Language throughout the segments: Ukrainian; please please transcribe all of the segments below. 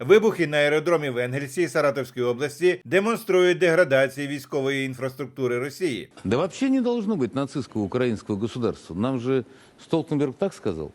Вибухи на аеродромі в Енгельсі і Саратовській області демонструють деградацію військової інфраструктури Росії. Да взагалі не должно бути нацистського українського государства. Нам же Столтенберг так сказал,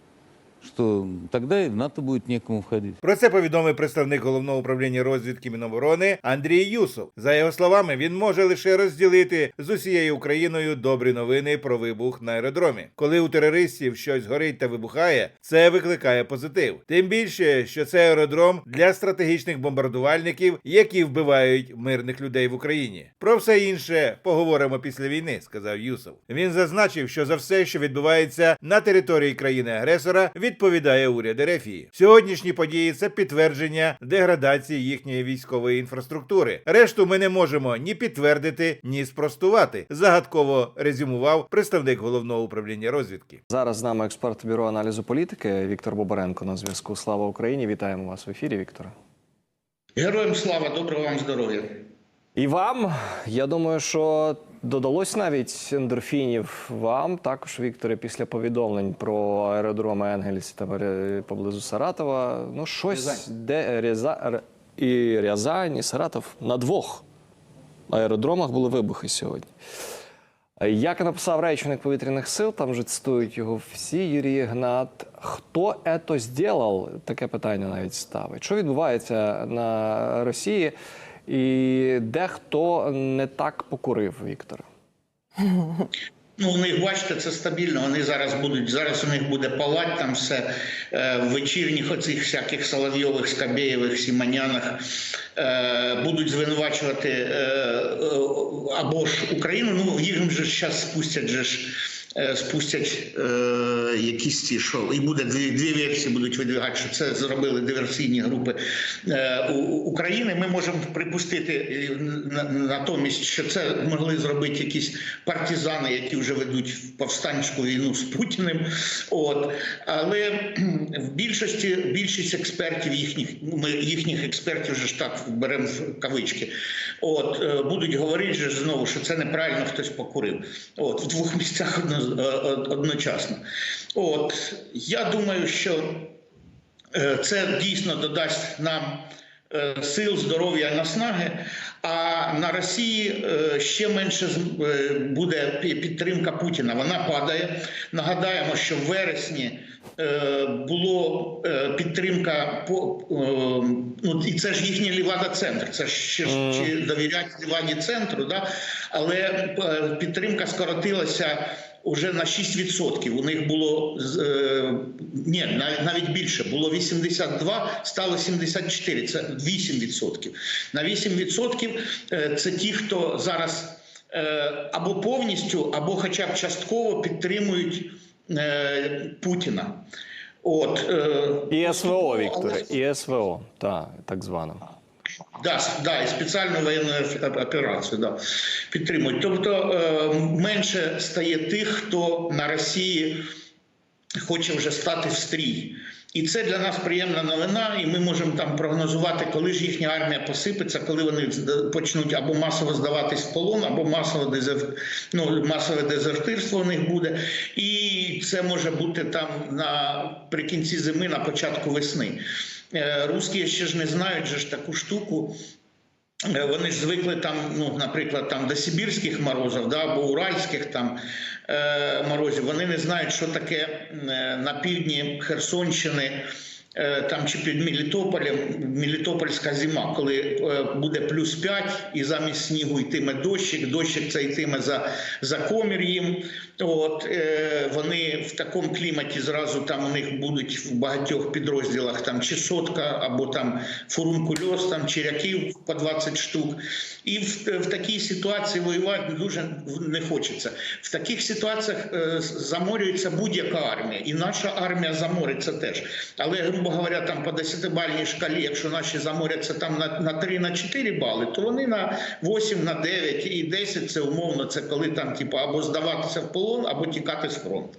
тогда и в НАТО будет некому входить. Про це повідомив представник головного управління розвідки Міноборони Андрій Юсов. За його словами, він може лише розділити з усією Україною добрі новини про вибух на аеродромі. Коли у терористів щось горить та вибухає, це викликає позитив. Тим більше, що це аеродром для стратегічних бомбардувальників, які вбивають мирних людей в Україні. Про все інше поговоримо після війни, сказав Юсов. Він зазначив, що за все, що відбувається на території країни-агресора, відповідає уряд Ерефії. Сьогоднішні події це підтвердження деградації їхньої військової інфраструктури. Решту ми не можемо ні підтвердити, ні спростувати. Загадково резюмував представник головного управління розвідки. Зараз з нами експерт бюро аналізу політики Віктор Бобаренко на зв'язку. Слава Україні! Вітаємо вас в ефірі, Вікторе. Героям слава, доброго вам здоров'я. І вам, я думаю, що додалось навіть ендорфінів вам, також, Вікторе, після повідомлень про аеродроми Енгельсі та поблизу Саратова. Ну, щось, де Ряза... І Рязань, і Саратов на двох аеродромах були вибухи сьогодні. Як написав речник повітряних сил, там вже цитують його всі, Юрій Ігнат. Хто ето зробив? Таке питання навіть ставить. Що відбувається на Росії? І де хто не так покурив, Віктор? Ну, у них, бачите, це стабільно. Вони зараз будуть, зараз у них буде палать там все е, в вечірніх оцих всяких Соловйових, Скабєєвих, Сімонянах е, будуть звинувачувати е, або ж Україну. Ну, їм же зараз спустять же ж. Е, Спустять е, якісь ці що, і буде дві, дві версії будуть видвигати, що це зробили диверсійні групи е, України. Ми можемо припустити е, на- натомість, що це могли зробити якісь партизани, які вже ведуть повстанську війну з Путіним. От але в більшості більшість експертів їхніх, ну, ми їхніх експертів вже ж так беремо в кавички. От е, будуть говорити же знову, що це неправильно хтось покурив. От в двох місцях одно, е, одночасно. От я думаю, що Е, Це дійсно додасть нам е, сил, здоров'я наснаги. А на Росії е, ще менше е, буде підтримка Путіна. Вона падає. Нагадаємо, що в вересні е, було е, підтримка е, ну і це ж їхній Лівада центр. Це ж ще довірять Ліваді центру, да? але е, підтримка скоротилася. Уже на 6%. У них було е, ні, навіть більше. Було 82, стало 74. Це 8%. На 8% е, це ті, хто зараз е, або повністю, або хоча б частково підтримують е, Путіна. От е, І СВО, Вікторе, і СВО, так, так звано. Да, да, і спеціальну воєнну операцію да, підтримують. Тобто е, менше стає тих, хто на Росії хоче вже стати в стрій. І це для нас приємна новина, і ми можемо там прогнозувати, коли ж їхня армія посипеться, коли вони почнуть або масово здаватись в полон, або масово дезер... ну, масове дезертирство у них буде. І це може бути там наприкінці зими, на початку весни. Е, Русські ще ж не знають же ж таку штуку. Е, Вони ж звикли там, ну, наприклад, там до сибірських морозів, да, або уральських там е, морозів. Вони не знають, що таке на півдні Херсонщини. Е, Там чи під Мелітополем Мелітопольська зима, коли е, буде плюс 5 і замість снігу йтиме дощик, дощик це йтиме за, за комір їм. От е, вони в такому кліматі зразу там у них будуть в багатьох підрозділах там чи сотка, або там фурункульоз, там черяків по 20 штук. І в, в такій ситуації воювати дуже не хочеться. В таких ситуаціях заморюється будь-яка армія, і наша армія замориться теж. Але, грубо говоря, там по 10-бальній шкалі, якщо наші заморяться там на, на 3 на 4 бали, то вони на 8, на 9 і 10 це умовно, це коли там типу, або здаватися в полон, або тікати з фронту.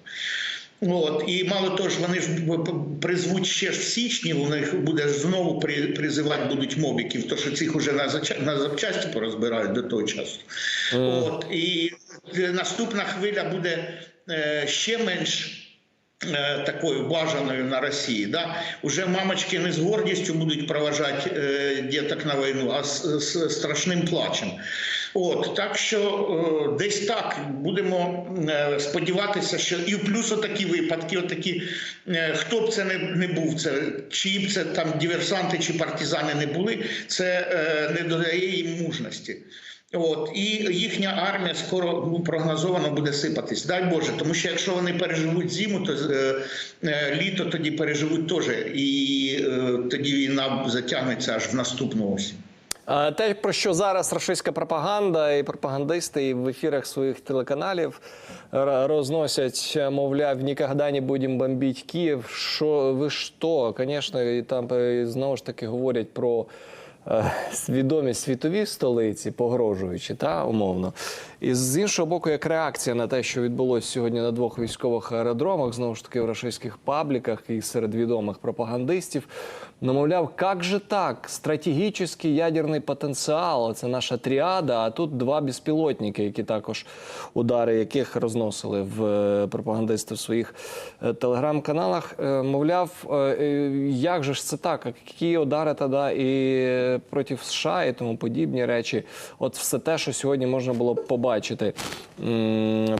От і мало того ж, вони ж призвуть ще ж в січні. У них буде знову при, призивати будуть мобіків, то що цих уже на на запчасті порозбирають до того часу. От і наступна хвиля буде е, ще менш такою бажаною на Росії. Да? Уже мамочки не з гордістю будуть проважати е, діток на війну, а з, з страшним плачем. От так що е, десь так будемо е, сподіватися, що і плюс отакі випадки, отакі, е, хто б це не, не був, це чиї б це там диверсанти чи партизани не були, це е, не додає їм мужності. От і їхня армія скоро ну, прогнозовано буде сипатись. Дай Боже, тому що якщо вони переживуть зиму, то е, е, літо тоді переживуть теж, і е, тоді війна затягнеться аж в наступну осінь. Те, про що зараз рашистська пропаганда і пропагандисти в ефірах своїх телеканалів розносять, мовляв, ніколи не будемо бомбити Київ. Що ви що? Звісно, і там е, знову ж таки говорять про е, відомі світові столиці, погрожуючи, та умовно. І з іншого боку, як реакція на те, що відбулося сьогодні на двох військових аеродромах, знову ж таки в рашистських пабліках і серед відомих пропагандистів. Ну, мовляв, як же так? Стратегічний ядерний потенціал це наша тріада. А тут два безпілотники, які також удари яких розносили в е, пропагандисти в своїх е, телеграм-каналах. Мовляв, як же ж це так? Які удари тоді і проти США і тому подібні речі? От все те, що сьогодні можна було побачити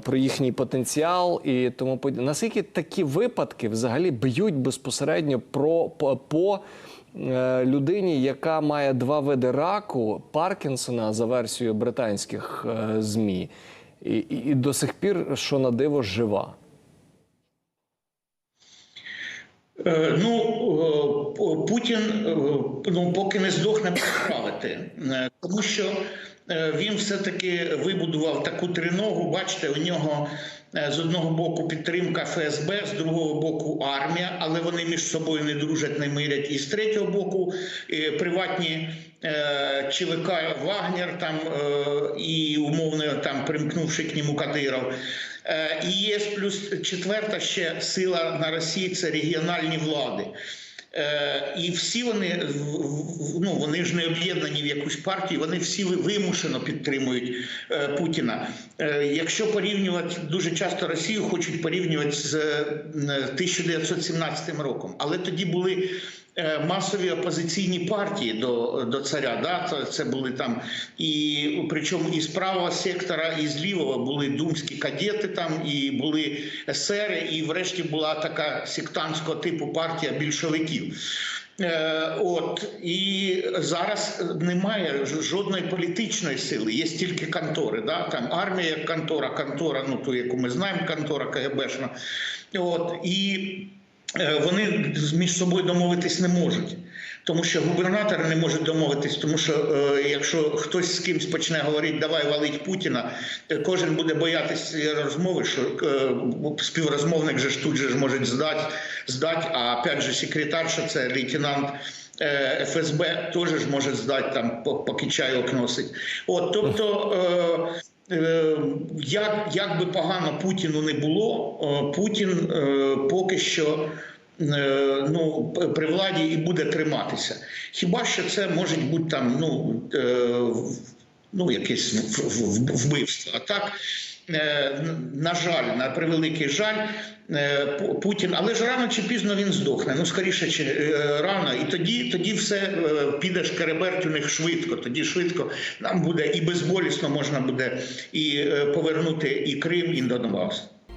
про їхній потенціал і тому подібне. Наскільки такі випадки взагалі б'ють безпосередньо про по, по е, людині, яка має два види раку Паркінсона за версією британських е, змі, і, і, і до сих пір, що на диво, жива. Е, Ну, е, Путін е, ну, поки не здохне правити, Е, тому що е, він все-таки вибудував таку триногу. Бачите, у нього е, з одного боку підтримка ФСБ, з другого боку армія, але вони між собою не дружать, не мирять. І з третього боку е, приватні е, ЧВК Вагнер там е, і умовно там примкнувши к ньому Кадиров. Е, І є плюс четверта ще сила на Росії це регіональні влади. Е, І всі вони ну вони ж не об'єднані в якусь партію, вони всі вимушено підтримують е, Путіна. Е, Якщо порівнювати дуже часто Росію, хочуть порівнювати з е, 1917 роком, але тоді були. Е, Масові опозиційні партії до, до царя, да, це, були там і причому і з правого сектора, і з лівого були думські кадети, там і були есери, і врешті була така сектантського типу партія більшовиків. Е, От і зараз немає жодної політичної сили, є тільки контори. Да? Там армія як контора, контора, ну ту, яку ми знаємо, контора КГБшна. От і вони між собою домовитись не можуть. Тому що губернатори не можуть домовитись, тому що е, якщо хтось з кимсь почне говорити, давай валить Путіна, е, кожен буде боятися розмови, що е, співрозмовник же ж тут же ж може здати, здати, а опять же секретарша, це лейтенант е, ФСБ, теж ж може здати там, по- поки чайок носить. От, тобто. Е, Е, Як, як би погано Путіну не було, е, Путін е, поки що е, ну, при владі і буде триматися. Хіба що це може бути там ну, е, ну, якесь вбивство? А так, е, на жаль, на превеликий жаль, е, Путін, але ж рано чи пізно він здохне. Ну, скоріше чи е, рано. І тоді, тоді все е, піде шкереберть у них швидко. Тоді швидко нам буде і безболісно можна буде і е, повернути і Крим, і Донбас.